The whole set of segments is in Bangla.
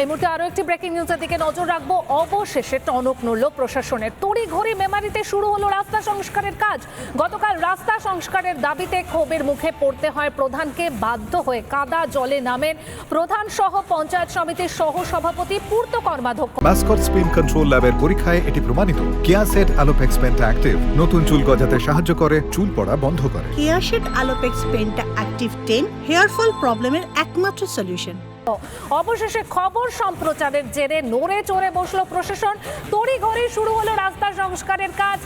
এই মুহূর্তে আরও একটি ব্রেকিং নিউজের দিকে নজর রাখব। অবশেষে টনক নড়ল প্রশাসনের। তড়িঘড়ি মেমারিতে শুরু হলো রাস্তা সংস্কারের কাজ। গতকাল রাস্তা সংস্কারের দাবিতে ক্ষোভের মুখে পড়তে হয় প্রধানকে। বাধ্য হয়ে কাদা জলে নামেন প্রধান সহ পঞ্চায়েত সমিতির সহ সভাপতি পূর্ত কর্মাধ্যক্ষ। মাস্কট স্পিন কন্ট্রোল ল্যাবের পরীক্ষায় এটি প্রমাণিত। কেয়াসেট অ্যালোপেক্স পেন্টা অ্যাক্টিভ নতুন চুল গজাতে সাহায্য করে চুল পড়া বন্ধ করে। কেয়াশেড আলোপেক্স পেনটা অ্যাক্টিভ টেন হেয়ার ফল প্রবলেমের একমাত্র সলিউশন অবশেষে খবর সম্প্রচারের জেরে নড়ে চড়ে বসল প্রশাসন। তড়িঘড়ি শুরু হলো রাস্তা সংস্কারের কাজ।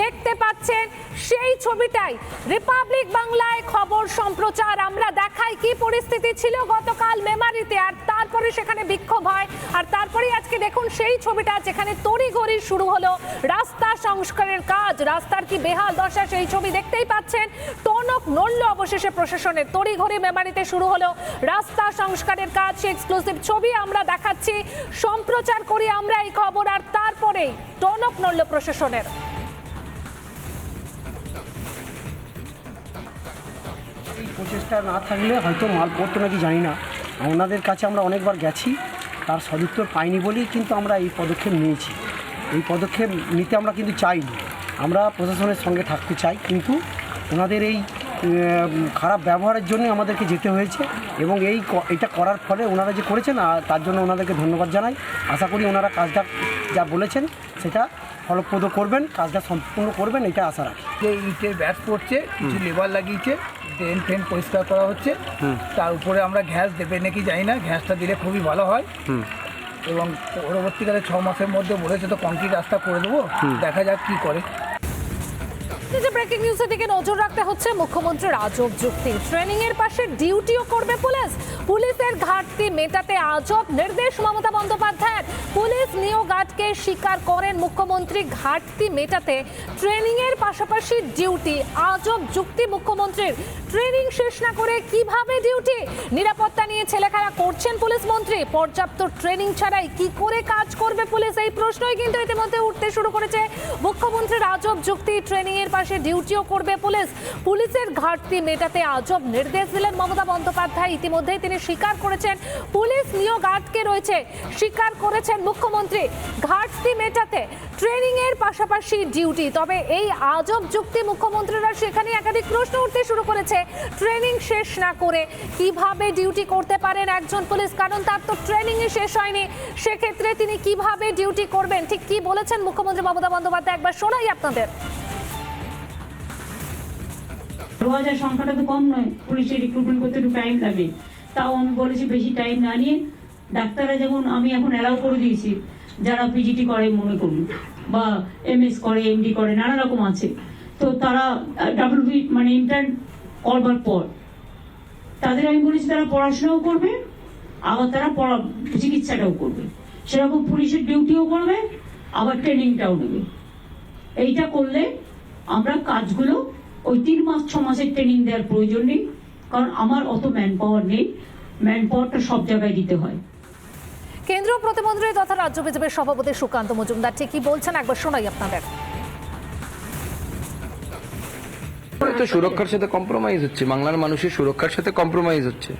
দেখতে পাচ্ছেন সেই ছবিটাই। রিপাবলিক বাংলায় খবর সম্প্রচার। আমরা দেখাই কি পরিস্থিতি ছিল গতকাল মেমারিতে। আর তারপরে সেখানে বিক্ষোভ হয়। আর তারপরেই আজকে দেখুন সেই ছবিটা যেখানে তড়িঘড়ি শুরু হলো। রাস্তা সংস্কারের কাজ, রাস্তার কি বেহাল দশা সেই ছবি দেখতেই পাচ্ছেন। টনক নড়ল অবশেষে প্রশাসনের তড়িঘড়ি মেমারিতে শুরু হলো। রাস্তা সংস্কারের কাজ, সে এক্সক্লুসিভ ছবি আমরা দেখাচ্ছি। সম্প্রচার করি আমরা এই খবর, আর তারপরেই টনক নড়ল প্রশাসনের। প্রচেষ্টা না থাকলে হয়তো মাল পড়তো নাকি জানি না। ওনাদের কাছে আমরা অনেকবার গেছি, তার সদুত্তর পাইনি বলেই কিন্তু আমরা এই পদক্ষেপ নিয়েছি। এই পদক্ষেপ নিতে আমরা কিন্তু চাইনি। আমরা প্রশাসনের সঙ্গে থাকতে চাই, কিন্তু ওনাদের এই খারাপ ব্যবহারের জন্য আমাদেরকে যেতে হয়েছে এবং এই এটা করার ফলে ওনারা যে করেছেন তার জন্য ওনাদেরকে ধন্যবাদ জানাই। আশা করি ওনারা কাজটা যা বলেছেন, সেটা ফলপ্রদ করবেন কাজটা সম্পূর্ণ করবেন এটা আশা রাখি। যে ইটের ব্যাট পড়ছে কিছু লেবার লাগিয়েছে ড্রেন ফ্রেন পরিষ্কার করা হচ্ছে। তার উপরে আমরা গ্যাস দেবে নাকি জানি না গ্যাসটা দিলে খুবই ভালো হয়। এবং পরবর্তীকালে ছ মাসের মধ্যে বলেছে তো কংক্রিট রাস্তা করে দেবো দেখা যাক কি করে। যে ব্রেকিং নিউজের দিকে নজর রাখতে হচ্ছে মুখ্যমন্ত্রীর আজব যুক্তি ট্রেনিং এর পাশে ডিউটিও করবে পুলিশ। পুলিশের ঘাটতি মেটাতে আজব নির্দেশ মমতা বন্দ্যোপাধ্যায়ের। পুলিশ নিয়োগ আটকে স্বীকার করেন মুখ্যমন্ত্রী ঘাটতি মেটাতে। ট্রেনিং এর পাশাপাশি ডিউটি। আজব যুক্তি মুখ্যমন্ত্রীর। ট্রেনিং শেষ না করে কীভাবে ডিউটি? নিরাপত্তা নিয়ে ছেলেখেলা করছেন পুলিশ মন্ত্রী। পর্যাপ্ত ট্রেনিং ছাড়াই কি করে কাজ করবে পুলিশ? এই প্রশ্নই কিন্তু ইতিমধ্যে উঠতে শুরু করেছে। মুখ্যমন্ত্রীর আজব যুক্তি ট্রেনিং এর পাশে ডিউটিও করবে পুলিশ। পুলিশের ঘাটতি মেটাতে আজব নির্দেশ দিলেন মমতা বন্দ্যোপাধ্যায়। ইতিমধ্যেই তিনি স্বীকার করেছেন, পুলিশ নিয়োগ আটকে রয়েছে। স্বীকার করেছেন মুখ্যমন্ত্রী ঘাটতি মেটাতে ট্রেনিং এর পাশাপাশি ডিউটি। তবে এই আজব যুক্তি মুখ্যমন্ত্রীরা সেখানে একাধিক প্রশ্ন উঠতে শুরু করেছে। ট্রেনিং শেষ না করে কীভাবে ডিউটি করতে পারেন একজন পুলিশ? কারণ তার তো ট্রেনিং শেষ হয়নি। সেক্ষেত্রে তিনি কীভাবে ডিউটি করবেন? ঠিক কি বলেছেন মুখ্যমন্ত্রী মমতা বন্দ্যোপাধ্যায়? একবার শোনাই আপনাদের। দু হাজার সংখ্যাটা তো কম নয়। পুলিশের রিক্রুটমেন্ট করতে একটু টাইম লাগে। তাও আমি বলেছি বেশি টাইম না নিয়ে ডাক্তাররা যেমন আমি এখন অ্যালাউ করে দিয়েছি। যারা পিজিটি করে মনে করুন, বা এমএস করে এমডি করে, নানা রকম আছে। তো তারা ডাব্লিউবি মানে ইন্টার্ন করবার পর, তাদের আমি বলেছি, তারা পড়াশোনাও করবে, আবার তারা পড়া, চিকিৎসাটাও করবে। সেরকম পুলিশের ডিউটিও করবে, আবার ট্রেনিংটাও নেবে। এইটা করলে আমরা কাজগুলো ওই তিন মাস, ছ মাসের ট্রেনিং দেওয়ার প্রয়োজন নেই, কারণ আমার অত ম্যান পাওয়ার নেই। ম্যান পাওয়ারটা সব জায়গায় দিতে হয়। কেন্দ্রীয় প্রতিমন্ত্রী তথা রাজ্য বিজেপির সভাপতি সুকান্ত মজুমদার ঠিক কি বলছেন, একবার শোনাই আপনাদের। তো সুরক্ষার সাথে কম্প্রোমাইজ হচ্ছে, বাংলার মানুষের সুরক্ষার সাথে কম্প্রোমাইজ হচ্ছে।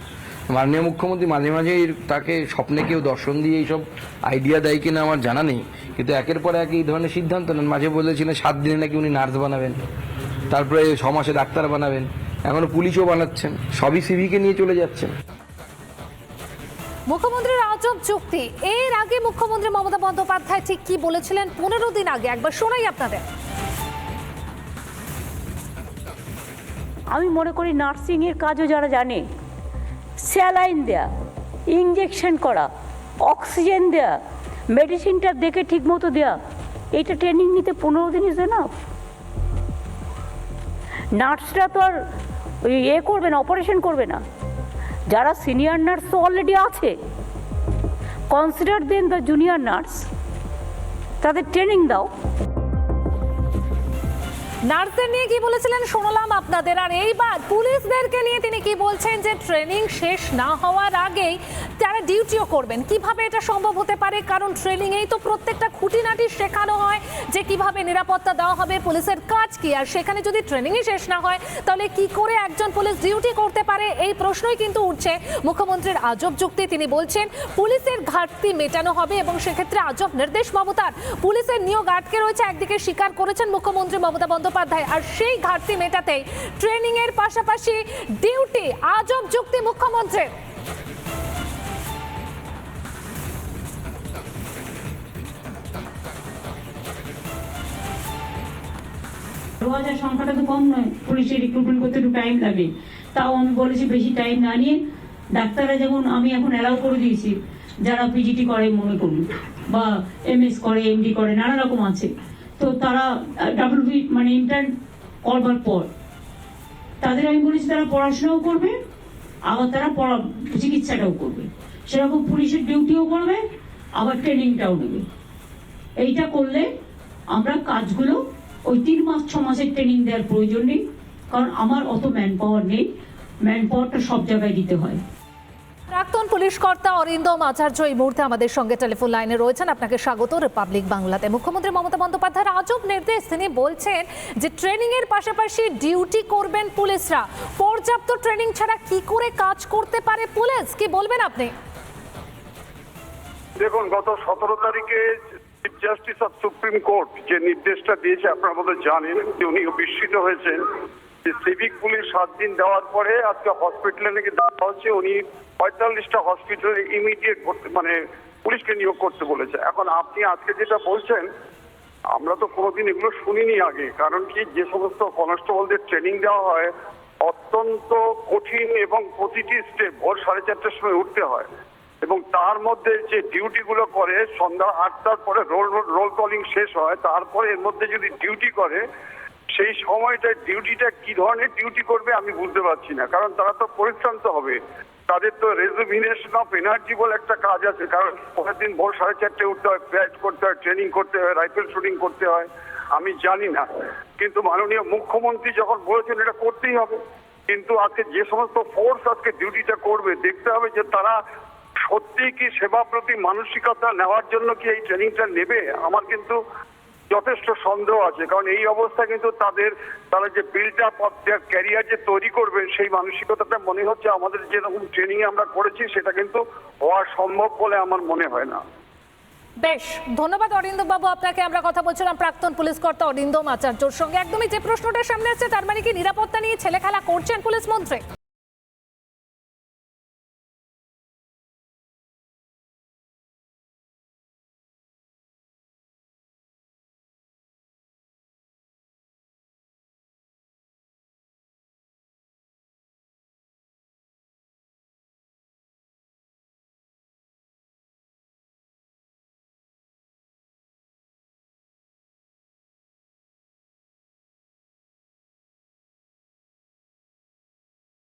মাননীয় মুখ্যমন্ত্রী মাঝে মাঝে তাকে স্বপ্নে কেউ দর্শন দিয়ে এইসব আইডিয়া দেয় কিনা আমার জানা নেই, কিন্তু একের পর এক এই ধরনের সিদ্ধান্ত নেন। মাঝে বলেছিলেন সাত দিনে নাকি উনি নার্স বানাবেন, তারপরে ছ মাসে ডাক্তার বানাবেন, এখনও পুলিশও বানাচ্ছেন, সবই সিভিকে নিয়ে চলে যাচ্ছেন। মুখ্যমন্ত্রীর আজব চুক্তি এর আগে মুখ্যমন্ত্রী মমতা বন্দ্যোপাধ্যায় ঠিক কি বলেছিলেন পনেরো দিন আগে? একবার শোনাই আপনাদের। আমি মনে করি নার্সিংয়ের কাজও যারা জানে, স্যালাইন দেয়া ইঞ্জেকশন করা, অক্সিজেন দেয়া, মেডিসিনটা দেখে ঠিকমতো দেয়া এটা ট্রেনিং নিতে পনেরো দিন ইজ না নার্সরা তো আর এ করবে না অপারেশন করবে না। যারা সিনিয়র নার্স তো অলরেডি আছে consider then the junior nurse তাদের ট্রেনিং দাও। নার্সদের নিয়ে কি বলেছিলেন শোনালাম আপনাদের। আর এইবার পুলিশদেরকে নিয়ে তিনি কি বলছেন যে ট্রেনিং শেষ না হওয়ার আগেই তারা ডিউটিও করবেন? কীভাবে এটা সম্ভব হতে পারে? কারণ ট্রেনিংয়েই তো প্রত্যেকটা খুঁটিনাটি শেখানো হয় যে কীভাবে নিরাপত্তা দেওয়া হবে, পুলিশের কাজ কি। আর সেখানে যদি ট্রেনিংই শেষ না হয়, তাহলে কি করে একজন পুলিশ ডিউটি করতে পারে? এই প্রশ্নই কিন্তু উঠছে মুখ্যমন্ত্রীর আজব যুক্তি। তিনি বলছেন, পুলিশের ঘাটতি মেটানো হবে এবং সেক্ষেত্রে আজব নির্দেশ মমতার। পুলিশের নিয়োগ আটকে রয়েছে, একদিকে স্বীকার করেছেন মুখ্যমন্ত্রী মমতা বন্দ্যোপাধ্যায়। আর সেই ঘাটতি মেটাতেই ট্রেনিং এর পাশাপাশি ডিউটি আজব যুক্তি মুখ্যমন্ত্রীর। দু হাজার সংখ্যাটা তো কম নয়। পুলিশের রিক্রুটমেন্ট করতে একটু টাইম লাগে। তাও আমি বলেছি বেশি টাইম না নিয়ে ডাক্তাররা যেমন আমি এখন অ্যালাউ করে দিয়েছি, যারা পিজিটি করে মনে করুন, বা এমএস করে এমডি করে, নানা রকম আছে। তো তারা ডাব্লিউবি মানে ইন্টার্ন করবার পর, তাদের আমি বলেছি তারা পড়াশোনাও করবে, আবার তারা পড়া, চিকিৎসাটাও করবে। সেরকম পুলিশের ডিউটিও করবে, আবার ট্রেনিংটাও নেবে। এইটা করলে আমরা কাজগুলো ওই তিন মাস, ছ মাসের ট্রেনিং দেওয়ার প্রয়োজন নেই, কারণ আমার অত ম্যান পাওয়ার নেই। ম্যান পাওয়ারটা সব জায়গায় দিতে হয়। প্রাক্তন পুলিশ কর্তা অরিন্দম আচার্য এই মুহূর্তে আমাদের সঙ্গে টেলিফোন লাইনে রয়েছেন। আপনাকে স্বাগত রিপাবলিক বাংলাতে। মুখ্যমন্ত্রী মমতা বন্দ্যোপাধ্যায়ের আজব নির্দেশ তিনি বলছেন যে ট্রেনিং এর পাশাপাশি ডিউটি করবেন পুলিশরা। পর্যাপ্ত ট্রেনিং ছাড়া কি করে কাজ করতে পারে পুলিশ? কি বলবেন আপনি? দেখুন, গত সতেরো তারিখে chief justice of supreme court যে নির্দেশটা দিয়েছে, আপনারা বোধহয় জানেন উনি বিস্মিত হয়েছেন। যে সিভিক পুলিশ সাত দিন দেওয়ার পরে আজকে হসপিটালে নাকি দেওয়া হচ্ছে উনি পঁয়তাল্লিশটা হসপিটালে ইমিডিয়েট মানে পুলিশকে নিয়োগ করতে বলেছে। এখন আপনি আজকে যেটা বলছেন, আমরা তো কোনোদিন এগুলো শুনিনি আগে, কারণ কি যে সমস্ত কনস্টেবলদের ট্রেনিং দেওয়া হয়, অত্যন্ত কঠিন এবং প্রতিটি স্টেপ ভোর সাড়ে চারটার সময় উঠতে হয়। এবং তার মধ্যে যে ডিউটিগুলো করে, সন্ধ্যা আটটার পরে রোল রোল কলিং শেষ হয়, তারপরে এর মধ্যে যদি ডিউটি করে সেই সময়টা ডিউটিটা কি ধরনের ডিউটি করবে আমি বুঝতে পারছি না। কারণ তারা তো পরিশ্রান্ত হবে। তাদের তো রেজুভিনেশন অফ এনার্জি বলে একটা কাজ আছে। কারণ পরের দিন ভোর সাড়ে চারটে উঠতে হয় প্যাড করতে হয় ট্রেনিং করতে হয় রাইফেল শুটিং করতে হয়। আমি জানি না। কিন্তু মাননীয় মুখ্যমন্ত্রী যখন বলেছেন এটা করতেই হবে, কিন্তু আজকে যে সমস্ত ফোর্স আজকে ডিউটিটা করবে, দেখতে হবে যে তারা সত্যি কি সেবা প্রতি মানসিকতা নেওয়ার জন্য কি এই ট্রেনিংটা নেবে? আমার কিন্তু যথেষ্ট সন্দেহ আছে। কারণ এই অবস্থা কিন্তু তাদের, তারা যে build up of their career যে তৈরি করবেন, সেই মানসিকতাটা মনে হচ্ছে আমাদের যেরকম ট্রেনিং আমরা করেছি, সেটা কিন্তু হওয়া সম্ভব বলে আমার মনে হয় না। বেশ, ধন্যবাদ অরিন্দম বাবু আপনাকে। আমরা কথা বলছিলাম প্রাক্তন পুলিশ কর্তা অরিন্দম আচার্যর সঙ্গে। একদমই যে প্রশ্নটা সামনে আসছে তার মানে কি নিরাপত্তা নিয়ে ছেলে খেলা করছেন পুলিশ মন্ত্রী?